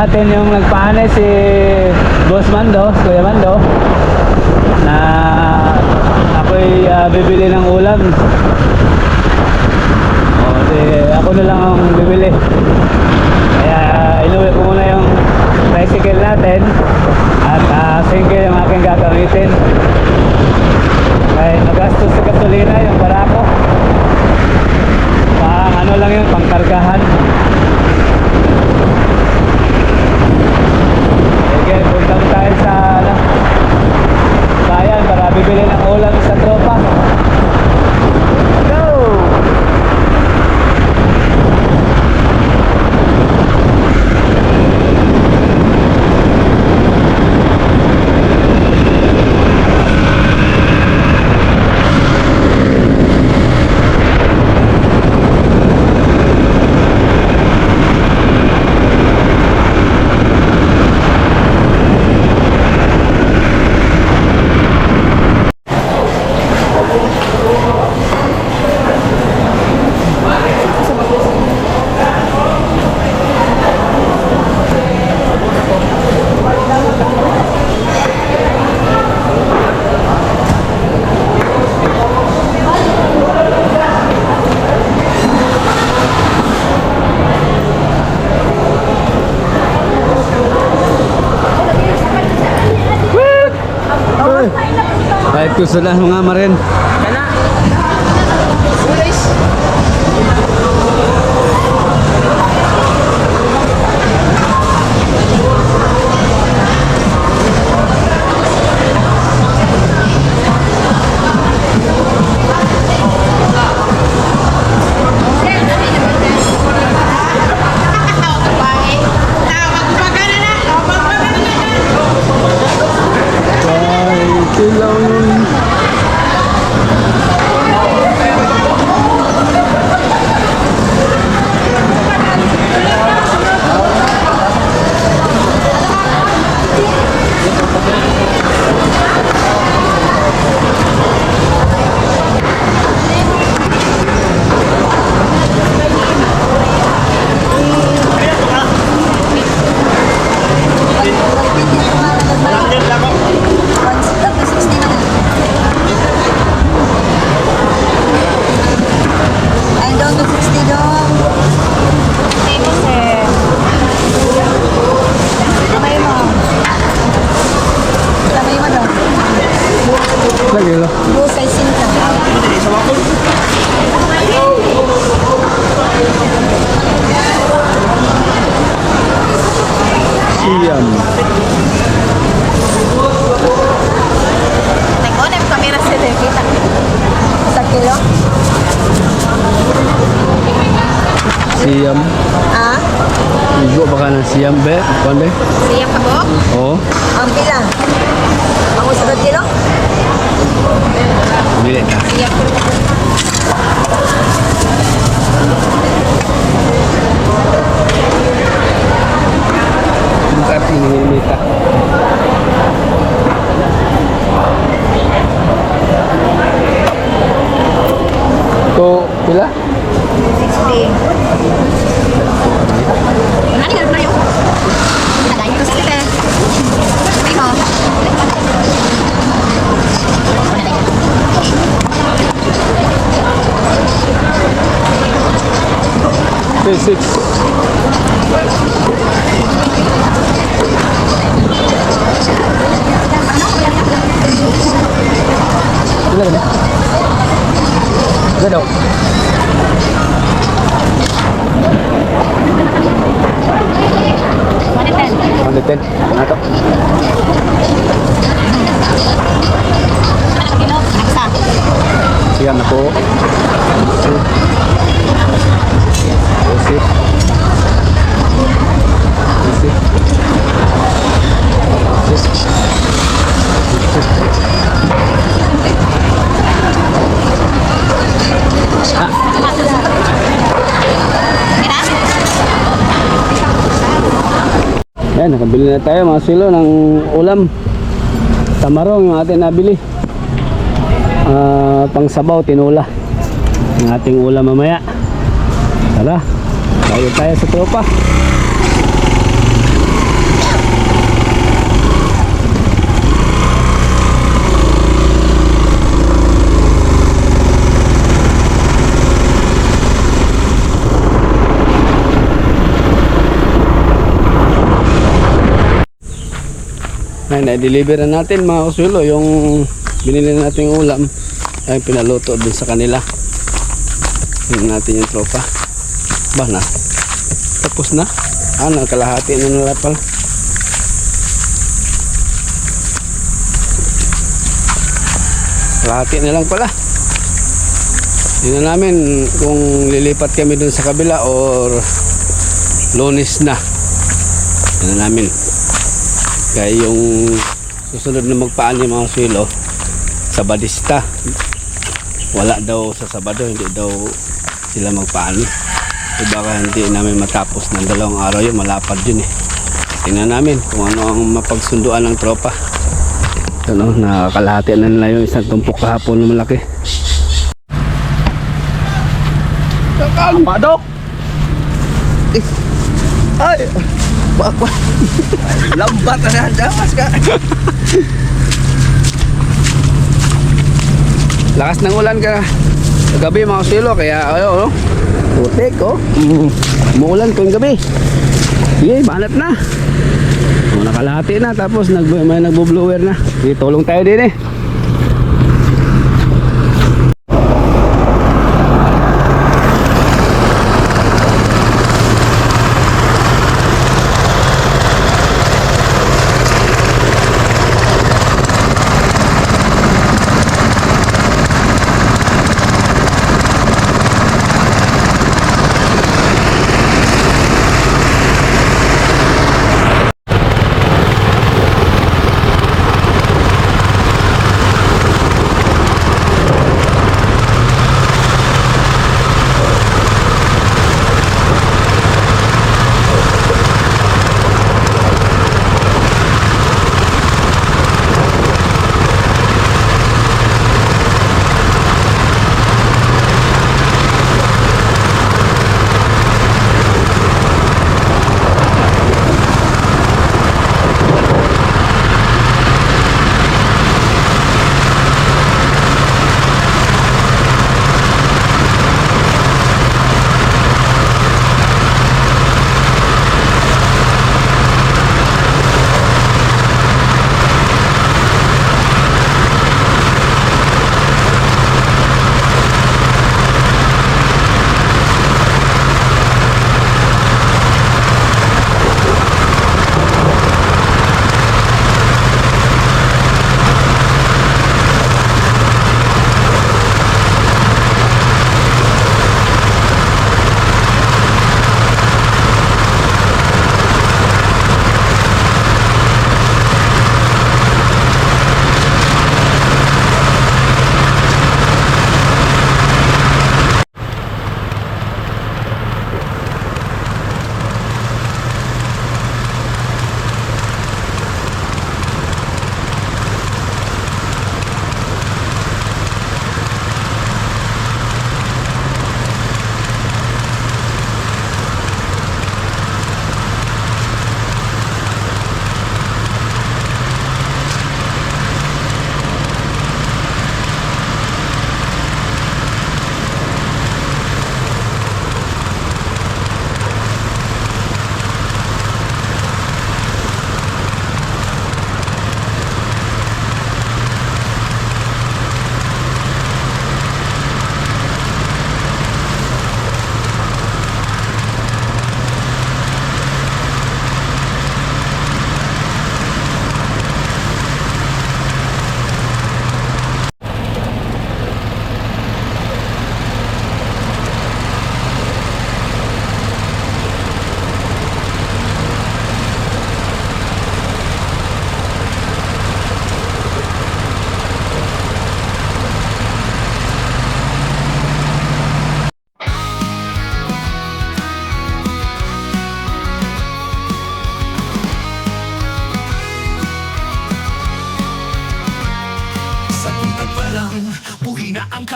Ah, dahil ah, nakisuyo sa atin yung nagpaanay si Boss Mando, na ako'y ah, bibili ng ulam. O, di, ako na lang ang bibili. Kaya inuwi ko muna yung tricycle natin at uh, single yung aking gagamitin. Kaya nagastos sa gasolina yung barako. Pang ano lang yun, pangkargahan. Sige, punta mo tayo sa ano, bayan para bibili ng ulam sa tropa. Go! Gusto na mga marin. Ka po? Oo. Ang pila? Ang usapad kilo? Bili ka. Ko. Bukat ini mita. To pila? 60. Ano nga na yun? Sa kita. Kamay mo. Okay, six. Pila ka na? Gado. Yan, nakabili na tayo mga silo ng ulam. Tamarong yung ating nabili. Ah, pang sabaw, tinula. Ang ating ulam mamaya. Tara. Tayo tayo sa tropa. Ay, na-deliver na natin mga kusulo yung binili natin ulam ay pinaluto dun sa kanila. Tingnan natin yung tropa. Ba na? Tapos na? Ah, kalahati na nila pala. Kalahati na lang pala. Tingnan namin kung lilipat kami dun sa kabila or lunis na. Tingnan namin. Kaya yung susunod na magpaan yung mga swilo sa Badista. Wala daw sa Sabado, hindi daw sila magpaan. So baka hindi namin matapos ng dalawang araw yun, malapad yun eh. Tingnan namin kung ano ang mapagsunduan ng tropa. Ano, nakakalahati na nila yung isang tumpok kahapon na malaki. Padok! Eh, ay! Wak. Lambat na yan, damas ka. Lakas ng ulan ka kagabi mga silo kaya ayo oh. Putik oh. Mm. Umuulan kung gabi. Sige, banat na. Oh, nakalahati na tapos nag may nagbo-blower na. Sige, tulong tayo din eh.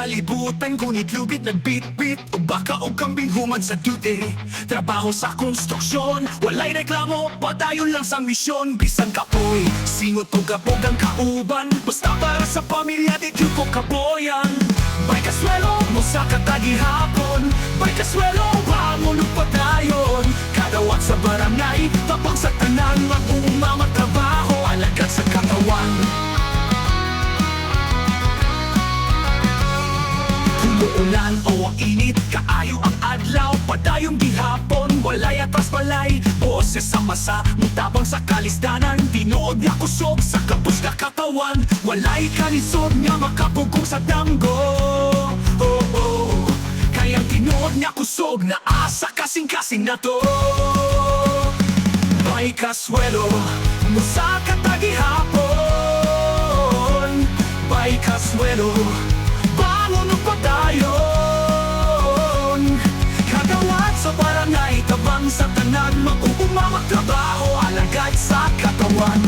Kalibutan Ngunit lubid nagbit-bit O baka o kambing humad sa duty. Trabaho sa konstruksyon. Walay reklamo, padayon lang sa misyon. Bisan kapoy, singot o gabog ang kauban. Basta para sa pamilya, di ko kaboyan. Bay kaswelo mo sa katagihapon? Bay kaswelo, bangon o padayon Kadawat sa barangay, tapang sa tanan Mag-uumama trabaho, alagad sa katawan Umuulan o init, kaayo ang adlaw. Padayong gihapon, walay atras balay Boses sa masa, mutabang sa kalisdanan. Tinuod niya kusog sa kapos na katawan. Walay kalisod nga makapugong sa damgo. Oh, oh. Kayang tinuod niya kusog na asa kasing-kasing na to. May kaswelo, musa katagihapon May kaswelo, padayon Kagawad sa barangay, tabang sa tanan Mag-uumamag trabaho, alagad sa katawan.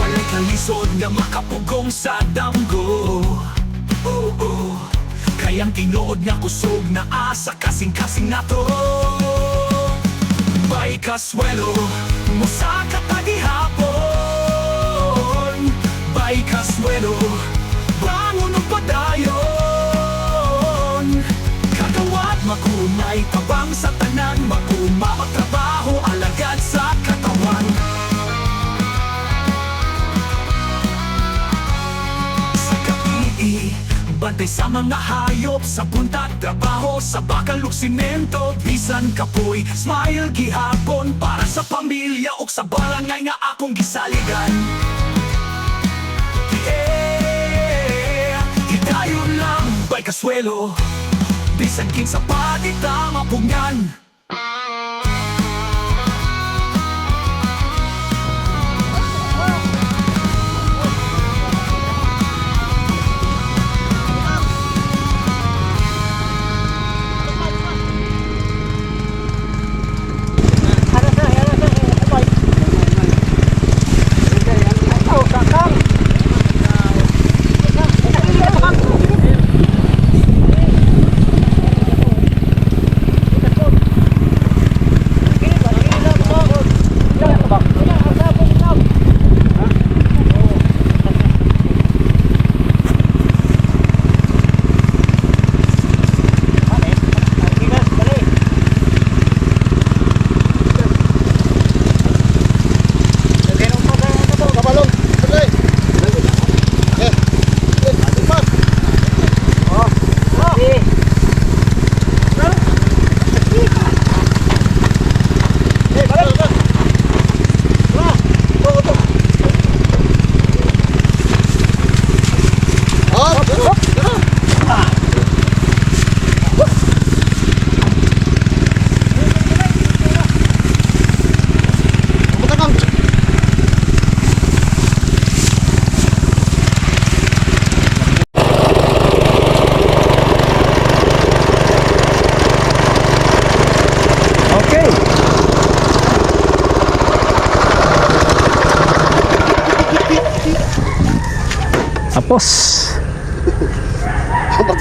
Walay kalisod nga makapugong sa damgo. Oh, oh. Kayang tinuod nga kusog na asa kasing-kasing na to. May kaswelo mo sa katagihapon May kaswelo bangon o padayon. Kagawad makunay tabang sa tanan Magumamag trabaho alagad sa katawan. Sa gabi, bantay sa mga hayop Sa buntag, trabaho, sa bakal ug simento Bisan kapoy, smile gihapon Para sa pamilya o sa barangay nga akong gisaligan kaswelo Bisan kinsa pa di tama pugnan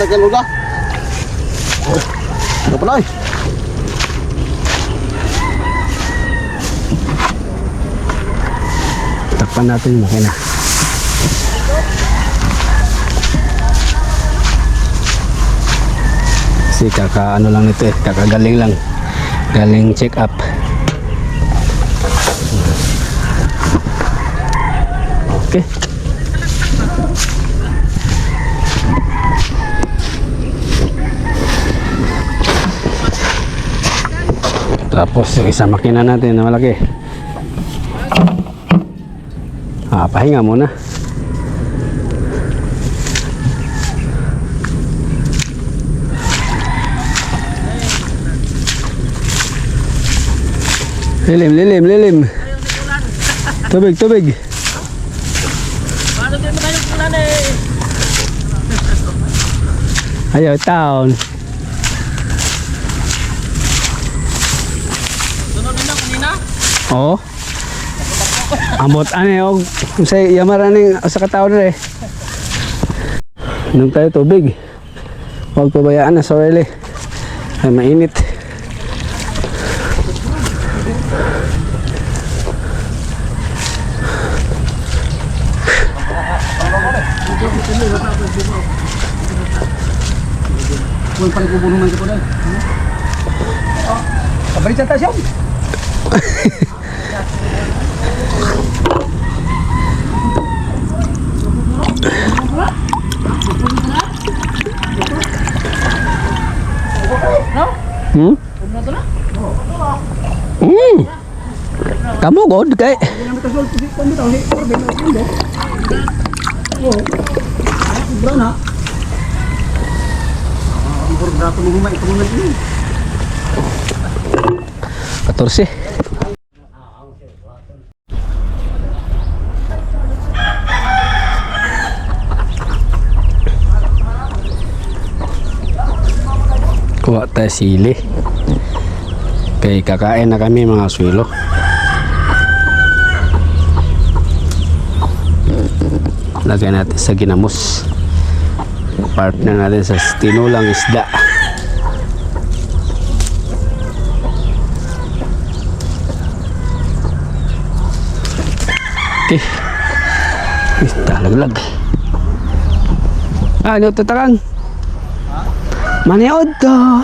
Patagal mo na. Ano pa na? Takpan natin yung makina. Kasi kaka ano lang nito eh, kakagaling lang. Galing check up. Okay. Tapos yung isang makina natin na malaki. Ah, pahinga muna. Lilim, lilim, lilim. Tubig, tubig. Eh? Ayaw, taon. Oo. Amot ane og sa yamaran ning sa katawo dire. Nung tayo tubig. Huwag pabayaan na sorry. Ay mainit. Kabalik sa tasyon. Hmm? Hmm. Kamu god kay. Katorse. Kuha tayo sili. Kay kakain na kami mga swilo. Lagay natin sa ginamos. Partner natin sa tinulang isda. Okay. Isda laglag. Ah, ano tatakang? Maniod ko.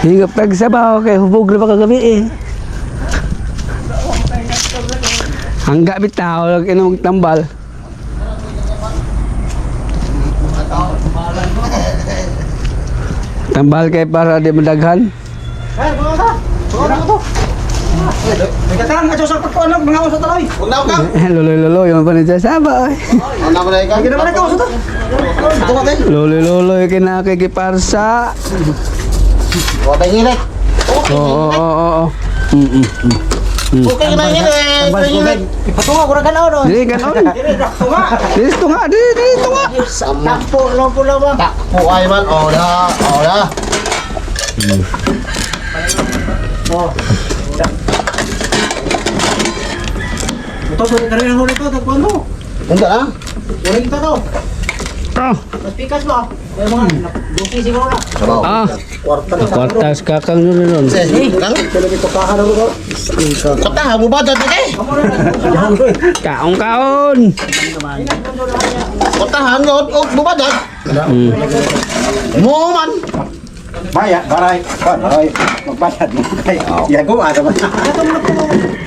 Higap tag sabaw kay hubog na baka gabi eh. Hangga bitaw lag inom tambal. Tambal kay para di madaghan. Nagkatang nga sa pagkuanog mga usa taloy. Huwag na ka. Loloy loloy yung pa sa sabaw. Huwag na mo na ikaw. Hindi naman ikaw usa to. Ka. Loloy loloy kinakikiparsa. Huwag tayo ngilit. Oo oo oo oo. Mm mm. Okay na ngilit. Ipatunga ko na ganaw no. Dili kanon. Dili tunga, dili dili tunga. Takpo lang po lang ba? Takpo ay man. Oh na. Oh na. Ito, so, karina huli ko, tagpuan mo. Hindi ah. Uling ka to. Ah. Mas pikas ba? May mga, duki siguro na. Ah. Kwarta na. Kwartas kakang nun nun. Kang. Katahan mo ba dati kay? Kaong kaon. Katahan mo og bubadat. Mo man. Baya, baray. Baray. Magbayad mo. Yan ko, ano ba?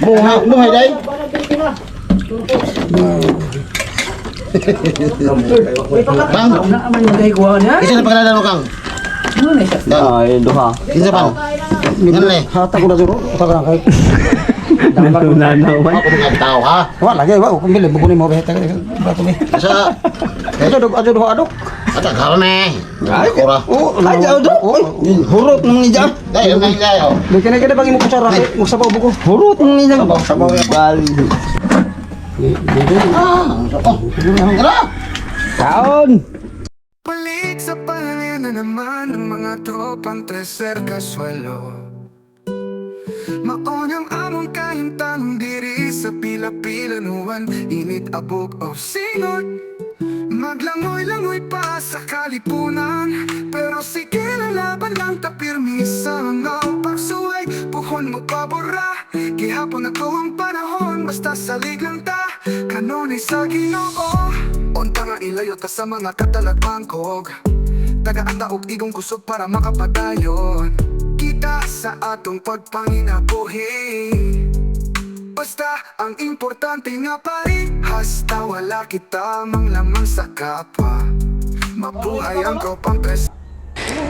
Buhay, buhay day. Kang. Isa na pagkalalan mo kang. Ay, duha. Isa pa. Ano eh? Hata ko na duro. Hata ko na kay. Nananaw man. Ako mga tao ha. Wala, lagi, wala. Kung bili, bukunin mo. Beheta ka. Bato mi. Sa Ito, dog, ito, duha, dog. at karne. Ay, kura. Oh, ay, dog. Oy, hurot ng nija. Dai, ang ngai oh. May kaya kaya bagi mo kutsara. Mo sabaw buko. Hurot ng nija. Sabaw, sabaw. Bali. Ah, oh. Tara. Kaon. Balik sa pangalan na naman ng mga tropang treser kaswalo Maonyang among kayang tanong diri sa pila-pila nuwan Init abog o singot Maglangoy-langoy pa sa kalipunan. Pero sige na laban lang tapirmi sa mga pagsuway Puhon mo pabora Gihapon ako ang panahon Basta salig lang ta. Kanunay sa ginoo. Unta nga ilayo ta sa mga katalagbangkog Tagaanda og igong kusog para makapadayon. Kita sa atong pagpanginabuhi Basta ang importante nga parihas Ta wala kita mang lamang sa kapwa Mabuhay ang tropang tres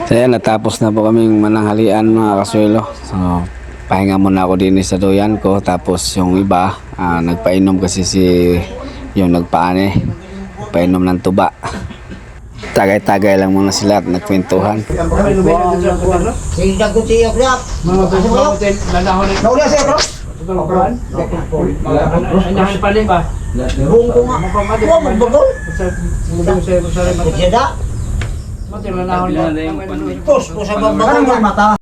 So yan, natapos na po kaming mananghalian mga kasuelo. So, pahinga muna ako din sa doyan ko. Tapos yung iba, ah, nagpainom kasi si yung nagpaane. Painom ng tuba. Tagay-tagay lang muna sila at nagkwentuhan. Sige, siya krap. Nauli siya, bro. Bung ko nga. Huwag mo bagol. Kutsada. Pus ko sa babagol. mata.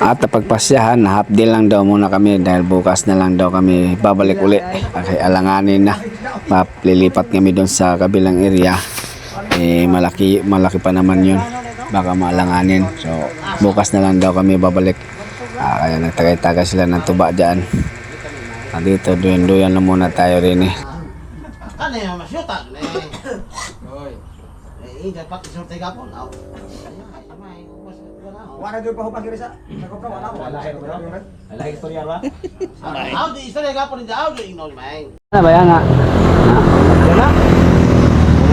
At napagpasyahan, half day lang daw muna kami dahil bukas na lang daw kami babalik uli. Kay alanganin na. Lilipat kami doon sa kabilang area. Eh, malaki, malaki pa naman yun. Baka maalanganin. So, bukas na lang daw kami babalik. Ah, kaya nagtagay-tagay sila ng tuba dyan. Ah, dito, duyan-duyan lang muna tayo rin eh. Ano yung masyuta? Eh, eh, hindi dapat isorte ka po. Aw. Wala gyud pa hupang kiri sa. Sa kopra wala ko. Wala Wala istorya ba? Aw, di istorya ka po di ingnon man. Ano ba yan nga?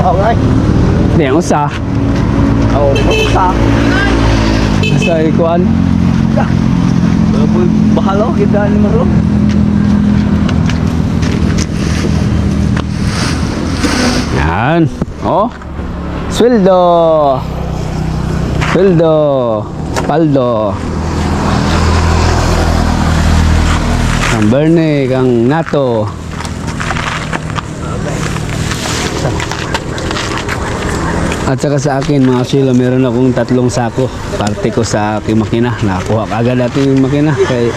Wow, ay. Hindi, ang usa. Oh, sa. Sa ikuan. Po bahalo kita ni Maro. Yan. Oh. Sweldo. Sweldo. Paldo. Kang Berne, kang Nato. At saka sa akin mga silo, meron akong tatlong sako. Parte ko sa aking makina. Nakakuha kagad natin yung makina. Kay...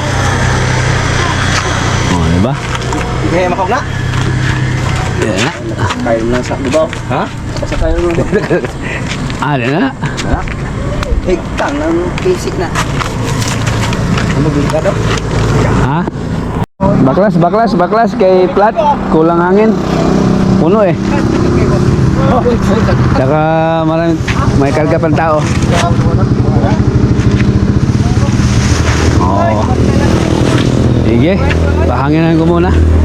Oh, diba? Kaya makog na. Yan na. Kayo na sa dibaw. Ha? Sa kayo na. Ah, yan na. Eh, tang ang basic na. Ano bili ka daw? Ha? Baklas, baklas, baklas kay plat. Kulang hangin. Puno eh. Saka marami, may karga pang tao. Oh. Sige, pahanginan ko muna.